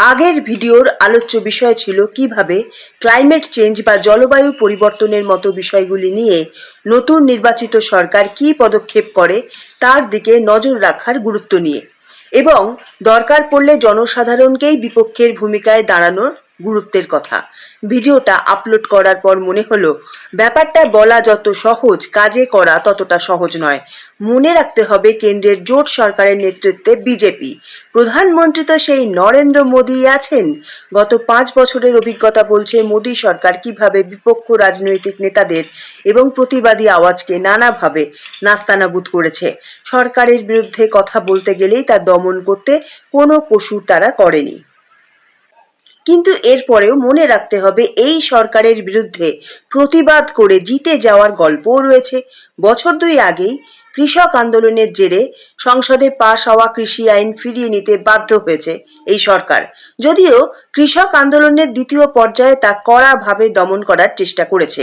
আগের ভিডিওর আলোচ্য বিষয় ছিল কীভাবে ক্লাইমেট চেঞ্জ বা জলবায়ু পরিবর্তনের মতো বিষয়গুলি নিয়ে নতুন নির্বাচিত সরকার কি পদক্ষেপ করে তার দিকে নজর রাখার গুরুত্ব নিয়ে। এবং দরকার পড়লে জনসাধারণকেই বিপক্ষের ভূমিকায় দাঁড়ানোর গুরুত্বের কথা। ভিডিওটা আপলোড করার পর মনে হলো, ব্যাপারটা বলা যত সহজ, কাজে করা ততটা সহজ নয়। মনে রাখতে হবে, কেন্দ্রের জোট সরকারের নেতৃত্বে বিজেপি। প্রধানমন্ত্রী তো সেই নরেন্দ্র মোদী আছেন। গত পাঁচ বছরের অভিজ্ঞতা বলছে, মোদী সরকার কীভাবে বিপক্ষ রাজনৈতিক নেতাদের এবং প্রতিবাদী আওয়াজকে নানাভাবে নাস্তানাবুদ করেছে। সরকারের বিরুদ্ধে কথা বলতে গেলেই তা দমন করতে কোনো কসুর তারা করেনি। কিন্তু এরপরেও মনে রাখতে হবে এই সরকারের বিরুদ্ধে প্রতিবাদ করে জিতে যাওয়ার গল্পও রয়েছে। বছর দুই আগেই কৃষক আন্দোলনের জেরে সংসদে পাশ হওয়া কৃষি আইন ফিরিয়ে নিতে বাধ্য হয়েছে এই সরকার। যদিও কৃষক আন্দোলনের দ্বিতীয় পর্যায়ে তা কড়াভাবে দমন করার চেষ্টা করেছে।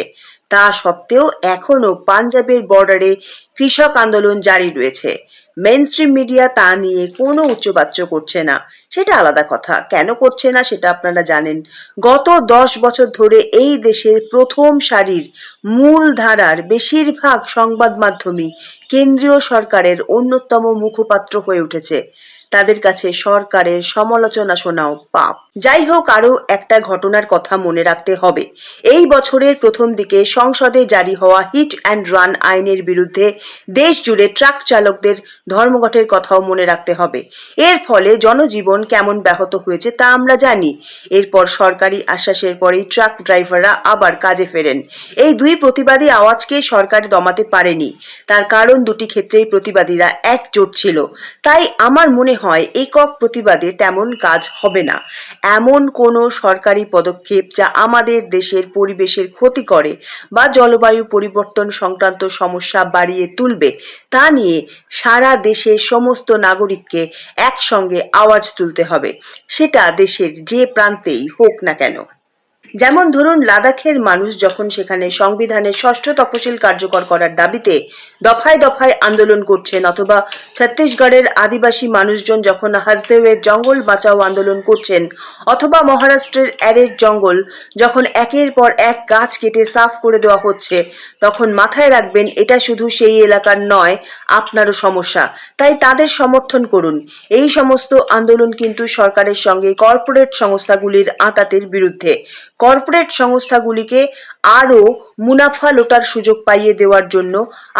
তা সত্ত্বেও এখনও পাঞ্জাবের বর্ডারে কৃষক আন্দোলন জারি রয়েছে। মেনস্ট্রিম মিডিয়া তা নিয়ে কোনো উচ্চবাচ্য করছে না। সেটা আলাদা কথা। কেন করছে না সেটা আপনারা জানেন। গত দশ বছর ধরে এই দেশের প্রথম সারির মূল ধারার বেশিরভাগ সংবাদ মাধ্যমই কেন্দ্রীয় সরকারের অন্যতম মুখপাত্র হয়ে উঠেছে। তাদের কাছে সরকারের সমালোচনা শোনাও পাপ। যাই হোক আরও একটা ঘটনার কথা মনে রাখতে হবে। এই বছরের প্রথম দিকে সংসদে জারি হওয়া হিট অ্যান্ড রান আইনের বিরুদ্ধে দেশ জুড়ে ট্রাক চালকদের ধর্মঘটের কথাও মনে রাখতে হবে। এর ফলে জনজীবন কেমন ব্যাহত হয়েছে তা আমরা জানি। এরপর সরকারি আশ্বাসের পরেই ট্রাক ড্রাইভাররা আবার কাজে ফেরেন। এই দুই প্রতিবাদী আওয়াজকে সরকার দমাতে পারেনি। তার কারণ দুটি ক্ষেত্রেই প্রতিবাদীরা একজোট ছিল। তাই আমার মনে হয়, একক প্রতিবাদে তেমন কাজ হবে না। এমন কোনো সরকারি পদক্ষেপ যা আমাদের দেশের পরিবেশের ক্ষতি করে বা জলবায়ু পরিবর্তন সংক্রান্ত সমস্যা বাড়িয়ে তুলবে, তা নিয়ে সারা দেশের সমস্ত নাগরিককে একসঙ্গে আওয়াজ তুলতে হবে। সেটা দেশের যে প্রান্তেই হোক না কেন। যেমন ধরুন, লাদাখের মানুষ যখন সেখানে সংবিধানের ষষ্ঠ তফসিল কার্যকর করার দাবিতে দফায় দফায় আন্দোলন করছেন অথবা ছত্তিশগড়ের আদিবাসী মানুষজন যখন হাসদেবের জঙ্গল বাঁচাও আন্দোলন করছেন অথবা মহারাষ্ট্রের অ্যারের জঙ্গল যখন একের পর এক গাছ কেটে সাফ করে দেওয়া হচ্ছে, তখন মাথায় রাখবেন এটা শুধু সেই এলাকার নয়, আপনারও সমস্যা। তাই তাদের সমর্থন করুন। এই সমস্ত আন্দোলন কিন্তু সরকারের সঙ্গে কর্পোরেট সংস্থাগুলির আঁতাতের বিরুদ্ধে। কর্পোরেট সংস্থাগুলিকে আরও মুনাফা লোটার সুযোগ পাইয়ে দেওয়ার জন্য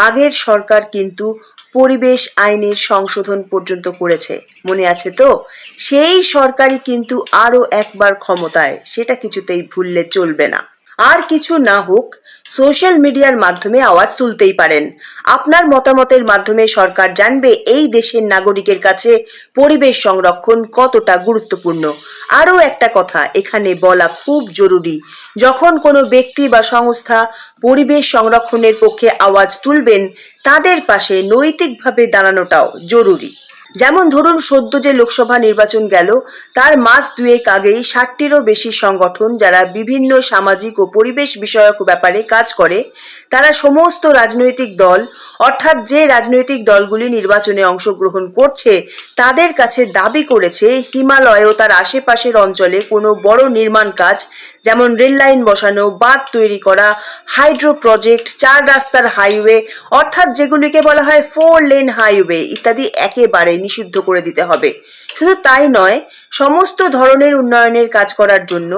আগের সরকার কিন্তু পরিবেশ আইনের সংশোধন পর্যন্ত করেছে। মনে আছে তো? সেই সরকারই কিন্তু আরও একবার ক্ষমতায়, সেটা কিছুতেই ভুললে চলবে না। আর কিছু না হোক সোশ্যাল মিডিয়ার মাধ্যমে আওয়াজ তুলতেই পারেন। আপনার মতামতের মাধ্যমে সরকার জানবে এই দেশের নাগরিকের কাছে পরিবেশ সংরক্ষণ কতটা গুরুত্বপূর্ণ। আরও একটা কথা, এখানে বলা খুব জরুরি, যখন কোনো ব্যক্তি বা সংস্থা পরিবেশ সংরক্ষণের পক্ষে আওয়াজ তুলবেন, তাদের পাশে নৈতিকভাবে দাঁড়ানোটাও জরুরি। যেমন ধরুন, সদ্য যে লোকসভা নির্বাচন গেল, তার মাস দুয়েক আগেই ষাটটিরও বেশি সংগঠন যারা বিভিন্ন সামাজিক ও পরিবেশ বিষয়ক ব্যাপারে কাজ করে, তারা সমস্ত রাজনৈতিক দল, অর্থাৎ যে রাজনৈতিক দলগুলি নির্বাচনে অংশগ্রহণ করছে, তাদের কাছে দাবি করেছে হিমালয় ও তার আশেপাশের অঞ্চলে কোনো বড় নির্মাণ কাজ, যেমন রেল লাইন বসানো, বাঁধ তৈরি করা, হাইড্রো প্রজেক্ট, চার রাস্তার হাইওয়ে, অর্থাৎ যেগুলিকে বলা হয় ফোর লেন হাইওয়ে ইত্যাদি একেবারে নিষিদ্ধ করে দিতে হবে। শুধু তাই নয়, সমস্ত ধরনের উন্নয়নের কাজ করার জন্য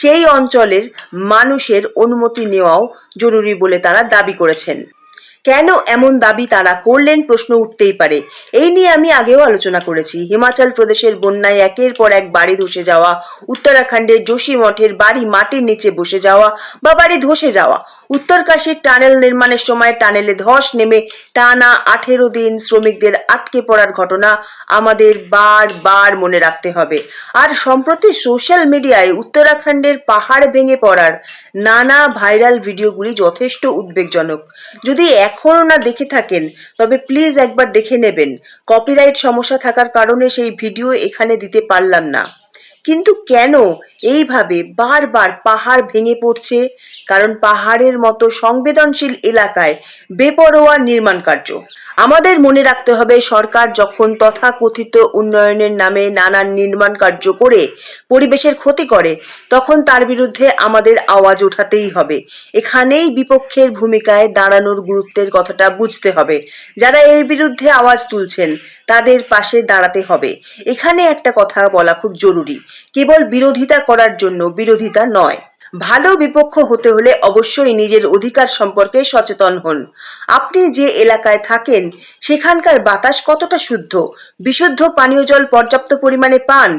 সেই অঞ্চলের মানুষের অনুমতি নেওয়াও জরুরি বলে তারা দাবি করেছেন। কেন এমন দাবি তারা করলেন প্রশ্ন উঠতেই পারে। এই নিয়ে আমি আগেও আলোচনা করেছি। হিমাচল প্রদেশের বন্যায় একের পর এক বাড়ি ধসে যাওয়া, উত্তরাখণ্ডের যোশী মঠের বাড়ি মাটির নিচে বসে যাওয়া বা বাড়ি ধসে যাওয়া, উত্তরকাশীর টানেল নির্মাণের সময় টানেলে ধস নেমে টানা আঠেরো দিন শ্রমিকদের আটকে পড়ার ঘটনা আমাদের বারবার মনে রাখতে হবে। আর সম্প্রতি সোশ্যাল মিডিয়ায় উত্তরাখণ্ডের পাহাড় ভেঙে পড়ার নানা ভাইরাল ভিডিওগুলি যথেষ্ট উদ্বেগজনক। যদি এখনও না দেখে থাকেন, তবে প্লিজ একবার দেখে নেবেন। কপিরাইট সমস্যা থাকার কারণে সেই ভিডিও এখানে দিতে পারলাম না। কিন্তু কেন এইভাবে বারবার পাহাড় ভেঙে পড়ছে? কারণ পাহাড়ের মতো সংবেদনশীল এলাকায় বেপরোয়া নির্মাণ কার্য। আমাদের মনে রাখতে হবে, সরকার যখন তথাকথিত উন্নয়নের নামে নানান নির্মাণ কার্য করে পরিবেশের ক্ষতি করে, তখন তার বিরুদ্ধে আমাদের আওয়াজ উঠাতেই হবে। এখানেই বিপক্ষের ভূমিকায় দাঁড়ানোর গুরুত্বের কথাটা বুঝতে হবে। যারা এর বিরুদ্ধে আওয়াজ তুলছেন, তাদের পাশে দাঁড়াতে হবে। এখানে একটা কথা বলা খুব জরুরি, কেবল বিরোধিতা করার জন্য বিরোধিতা নয়। ভালো বিপক্ষ হতে হলে অবশ্যই নিজের অধিকার সম্পর্কে সচেতন হন। আপনি যে এলাকায় থাকেন, সেখানকার বাতাস কতটা শুদ্ধ? বিশুদ্ধ পানীয় জল পর্যাপ্ত পরিমাণে পান?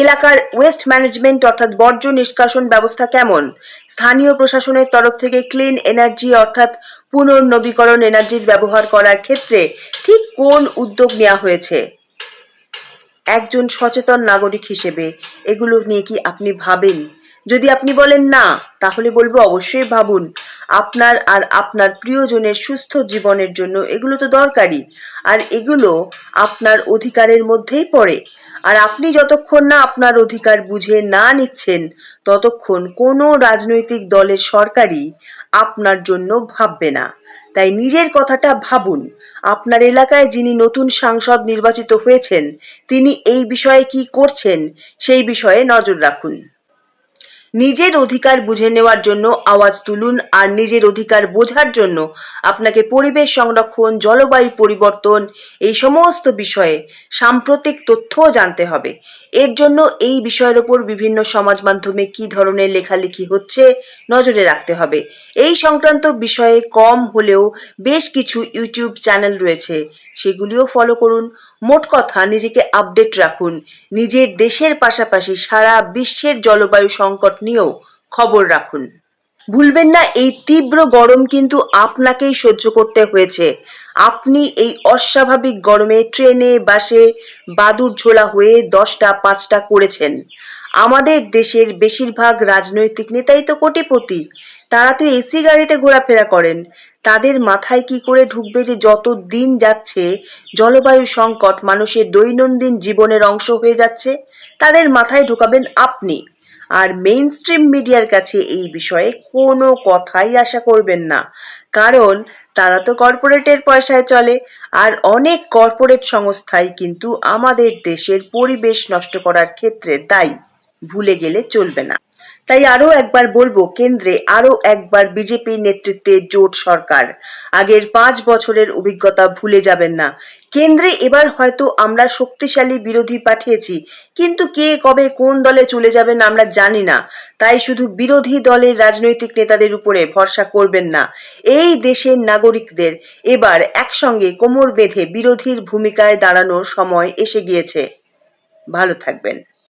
এলাকার ওয়েস্ট ম্যানেজমেন্ট অর্থাৎ বর্জ্য নিষ্কাশন ব্যবস্থা কেমন? স্থানীয় প্রশাসনের তরফ থেকে ক্লিন এনার্জি অর্থাৎ পুনর্নবীকরণ এনার্জির ব্যবহার করার ক্ষেত্রে ঠিক কোন উদ্যোগ নেওয়া হয়েছে? একজন সচেতন নাগরিক হিসেবে এগুলো নিয়ে কি আপনি ভাবেন? যদি আপনি বলেন না, তাহলে বলব অবশ্যই ভাবুন। আপনার আর আপনার প্রিয়জনের সুস্থ জীবনের জন্য এগুলো তো দরকারি আর এগুলো আপনার অধিকারের মধ্যেই পড়ে। আর আপনি যতক্ষণ না আপনার অধিকার বুঝে না নিচ্ছেন, ততক্ষণ কোনো রাজনৈতিক দলের সরকারই আপনার জন্য ভাববে না। তাই নিজের কথাটা ভাবুন, আপনার এলাকায় যিনি নতুন সাংসদ নির্বাচিত হয়েছেন, তিনি এই বিষয়ে কি করছেন, সেই বিষয়ে নজর রাখুন। নিজের অধিকার বুঝে নেওয়ার জন্য আওয়াজ তুলুন আর নিজের অধিকার বোঝার জন্য আপনাকে পরিবেশ সংরক্ষণ, জলবায়ু পরিবর্তন এই সমস্ত বিষয়ে সাম্প্রতিক তথ্যও জানতে হবে। এর জন্য এই বিষয়ের ওপর বিভিন্ন সমাজ মাধ্যমে কি ধরনের লেখালেখি হচ্ছে নজরে রাখতে হবে। এই সংক্রান্ত বিষয়ে কম হলেও বেশ কিছু ইউটিউব চ্যানেল রয়েছে, সেগুলিও ফলো করুন। মোট কথা, নিজেকে আপডেট রাখুন। নিজের দেশের পাশাপাশি সারা বিশ্বের জলবায়ু সংকট নিয়েও খবর রাখুন। ভুলবেন না, এই তীব্র গরম কিন্তু আপনাকেই সহ্য করতে হয়েছে। আপনি এই অস্বাভাবিক গরমে ট্রেনে, বাসে বাদুর ঝোলা হয়ে দশটা, পাঁচটা করেছেন। আমাদের দেশের বেশিরভাগ রাজনৈতিক নেতাই তো কোটিপতি, তারা তো এসি গাড়িতে ঘোরাফেরা করেন। তাদের মাথায় কি করে ঢুকবে যে যত দিন যাচ্ছে, জলবায়ু সংকট মানুষের দৈনন্দিন জীবনের অংশ হয়ে যাচ্ছে? তাদের মাথায় ঢুকাবেন আপনি। আর মেইন স্ট্রিম মিডিয়ার কাছে এই বিষয়ে কোনো কথাই আশা করবেন না। কারণ তারা তো কর্পোরেটের পয়সায় চলে, আর অনেক কর্পোরেট সংস্থাই কিন্তু আমাদের দেশের পরিবেশ নষ্ট করার ক্ষেত্রে দায়ী। ভুলে গেলে চলবে না। তাই আরও একবার বলব, কেন্দ্রে আরও একবার বিজেপি নেতৃত্বে জোট সরকার। আগের পাঁচ বছরের অভিজ্ঞতা ভুলে যাবেন না। কেন্দ্রে এবার হয়তো আমরা শক্তিশালী বিরোধী পাঠিয়েছি, কিন্তু কে কবে কোন দলে চলে যাবেন আমরা জানি না। তাই শুধু বিরোধী দলের রাজনৈতিক নেতাদের উপরে ভরসা করবেন না। এই দেশের নাগরিকদের এবার একসঙ্গে কোমর বেঁধে বিরোধীর ভূমিকায় দাঁড়ানোর সময় এসে গিয়েছে। ভালো থাকবেন।